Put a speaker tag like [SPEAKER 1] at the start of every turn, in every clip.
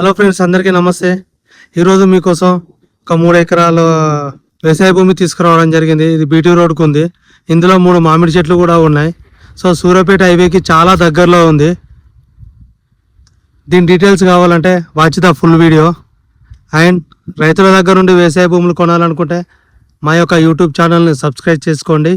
[SPEAKER 1] Hello friends అందరికీ నమస్తే. ఈరోజు మీకోసం ఒక మూడు ఎకరాల వ్యవసాయ భూమి తీసుకురావడం జరిగింది. ఇది బీటీ రోడ్కు ఉంది. ఇందులో మూడు మామిడి చెట్లు కూడా ఉన్నాయి. సో సూర్యాపేట హైవేకి చాలా దగ్గరలో ఉంది. దీని డీటెయిల్స్ కావాలంటే watch the full video. And రైతుల దగ్గర నుండి వ్యవసాయ భూములు కొనాలనుకుంటే మా యొక్క యూట్యూబ్ ఛానల్ని సబ్స్క్రైబ్ చేసుకోండి.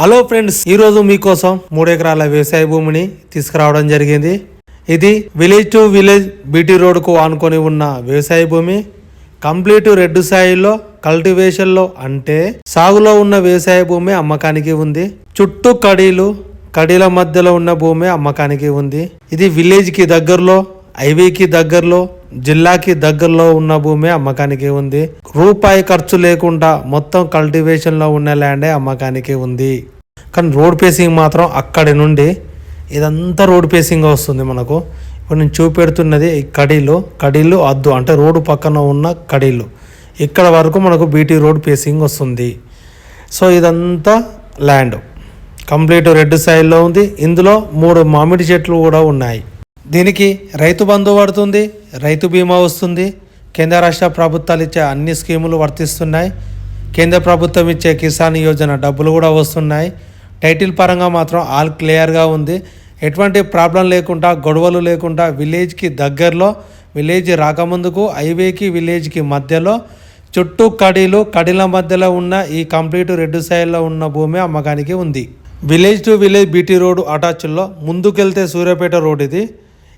[SPEAKER 1] హలో ఫ్రెండ్స్ ఈరోజు మీకోసం మూడు ఎకరాల వ్యవసాయ భూమిని తీసుకురావడం జరిగింది. ఇది విలేజ్ టు విలేజ్ బీటీ రోడ్కు ఆనుకొని ఉన్న వ్యవసాయ భూమి. కంప్లీట్ రెడ్ సాయిల్లో కల్టివేషన్లో అంటే సాగులో ఉన్న వ్యవసాయ భూమి అమ్మకానికి ఉంది. చుట్టూ కడీలు కడీల మధ్యలో ఉన్న భూమి అమ్మకానికి ఉంది. ఇది విలేజ్కి దగ్గరలో హైవేకి దగ్గరలో జిల్లాకి దగ్గరలో ఉన్న భూమి అమ్మకానికి ఉంది. రూపాయి ఖర్చు లేకుండా మొత్తం కల్టివేషన్లో ఉన్న ల్యాండే అమ్మకానికి ఉంది. కానీ రోడ్ పేసింగ్ మాత్రం అక్కడి నుండి ఇదంతా రోడ్ పేసింగ్ వస్తుంది మనకు. ఇప్పుడు నేను చూపెడుతున్నది ఈ కడీలు. కడీలు అద్దు అంటే రోడ్డు పక్కన ఉన్న కడీలు. ఇక్కడ వరకు మనకు బీటీ రోడ్ పేసింగ్ వస్తుంది. సో ఇదంతా ల్యాండ్. కంప్లీట్ రెడ్ సైడ్లో ఉంది. ఇందులో మూడు మామిడి చెట్లు కూడా ఉన్నాయి. దీనికి రైతు బంధు పడుతుంది రైతు బీమా వస్తుంది. కేంద్ర రాష్ట్ర ప్రభుత్వాలు ఇచ్చే అన్ని స్కీములు వర్తిస్తున్నాయి. కేంద్ర ప్రభుత్వం ఇచ్చే కిసాన్ యోజన డబ్బులు కూడా వస్తున్నాయి. టైటిల్ పరంగా మాత్రం ఆల్ క్లియర్గా ఉంది. ఎటువంటి ప్రాబ్లం లేకుండా గొడవలు లేకుండా విలేజ్కి దగ్గరలో విలేజ్ రాకముందుకు హైవేకి విలేజ్కి మధ్యలో చుట్టూ కడీలు కడీల మధ్యలో ఉన్న ఈ కంప్లీట్ రెడ్ సైడ్లో ఉన్న భూమి అమ్మకానికి ఉంది. Village to village BT road అటాచ్లో ముందుకెళ్తే సూర్యాపేట రోడ్ ఇది.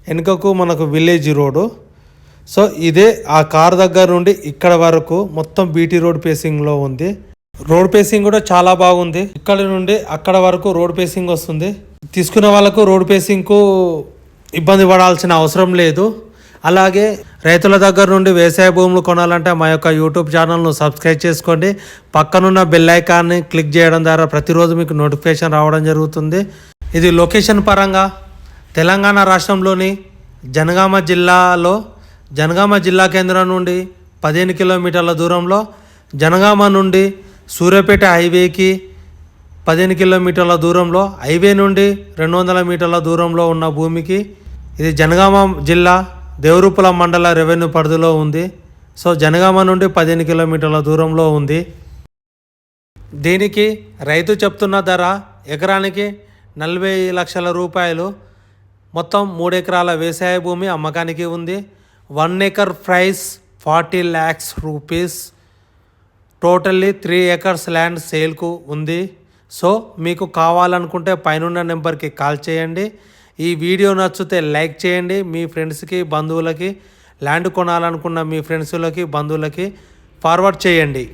[SPEAKER 1] వెనుకకు మనకు విలేజ్ రోడ్డు సో ఇదే ఆ కార్ దగ్గర నుండి ఇక్కడ వరకు మొత్తం బీటీ రోడ్ పేసింగ్లో ఉంది. రోడ్ పేసింగ్ కూడా చాలా బాగుంది. ఇక్కడ నుండి అక్కడ వరకు రోడ్ పేసింగ్ వస్తుంది. తీసుకున్న వాళ్ళకు రోడ్ పేసింగ్కు ఇబ్బంది పడాల్సిన అవసరం లేదు. అలాగే రైతుల దగ్గర నుండి వ్యవసాయ భూములు కొనాలంటే మా యొక్క యూట్యూబ్ ఛానల్ను సబ్స్క్రైబ్ చేసుకోండి. పక్కనున్న బెల్ ఐకాన్ని క్లిక్ చేయడం ద్వారా ప్రతిరోజు మీకు నోటిఫికేషన్ రావడం జరుగుతుంది. ఇది లొకేషన్ పరంగా తెలంగాణ రాష్ట్రంలోని జనగామ జిల్లాలో జనగామ జిల్లా కేంద్రం నుండి పదిహేను కిలోమీటర్ల దూరంలో జనగామ నుండి సూర్యాపేట హైవేకి పదిహేను కిలోమీటర్ల దూరంలో హైవే నుండి రెండు వందల మీటర్ల దూరంలో ఉన్న భూమికి ఇది జనగామ జిల్లా దేవరూపుల మండల రెవెన్యూ పరిధిలో ఉంది. సో జనగామ నుండి పదిహేను కిలోమీటర్ల దూరంలో ఉంది. దీనికి రైతు చెప్తున్న ధర ఎకరానికి నలభై లక్షల రూపాయలు. మొత్తం మూడు ఎకరాల వ్యవసాయ భూమి అమ్మకానికి ఉంది. One acre price forty lakhs rupees. Totally three acres land సేల్కు ఉంది. సో మీకు కావాలనుకుంటే పైనున్న నెంబర్కి కాల్ చేయండి. ఈ వీడియో నచ్చితే లైక్ చేయండి. మీ ఫ్రెండ్స్కి బంధువులకి ల్యాండ్ కొనాలనుకున్న మీ ఫ్రెండ్స్లకి బంధువులకి ఫార్వర్డ్ చేయండి.